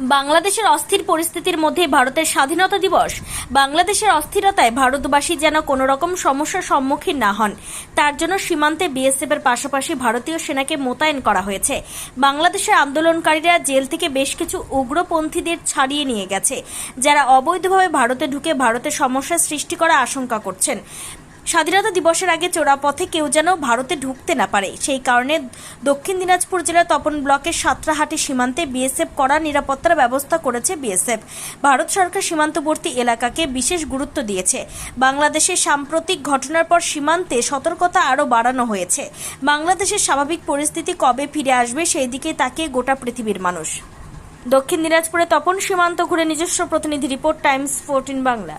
বাংলাদেশের অস্থির পরিস্থিতির মধ্যে ভারতের স্বাধীনতা দিবস। বাংলাদেশের অস্থিরতায় ভারতবাসী যেন কোনো রকম সমস্যার সম্মুখীন না হন, তার জন্য সীমান্তে বিএসএফ এর পাশাপাশি ভারতীয় সেনাকে মোতায়েন করা হয়েছে। বাংলাদেশের আন্দোলনকারীরা জেল থেকে বেশ কিছু উগ্রপন্থীদের ছাড়িয়ে নিয়ে গেছে, যারা অবৈধভাবে ভারতে ঢুকে ভারতে সমস্যার সৃষ্টি করা আশঙ্কা করছেন। স্বাধীনতা দিবসের আগে চোরাপথে কেউ যেন ভারতে ঢুকতে না পারে। সেই কারণে দক্ষিণ দিনাজপুর জেলার তপন ব্লকের সাতরাহাটি সীমান্তে বিএসএফ কড়া নিরাপত্তার ব্যবস্থা করেছে বিএসএফ। ভারত সরকার সীমান্তবর্তী এলাকাকে বিশেষ গুরুত্ব দিয়েছে। বাংলাদেশের সাম্প্রতিক ঘটনার পর সীমান্তে সতর্কতা আরও বাড়ানো হয়েছে। বাংলাদেশের স্বাভাবিক পরিস্থিতি কবে ফিরে আসবে সেই দিকে তাকিয়ে গোটা পৃথিবীর মানুষ। দক্ষিণ দিনাজপুরে তপন সীমান্ত ঘুরে নিজস্ব প্রতিনিধি রিপোর্ট, টাইমস ফোরটিন বাংলা।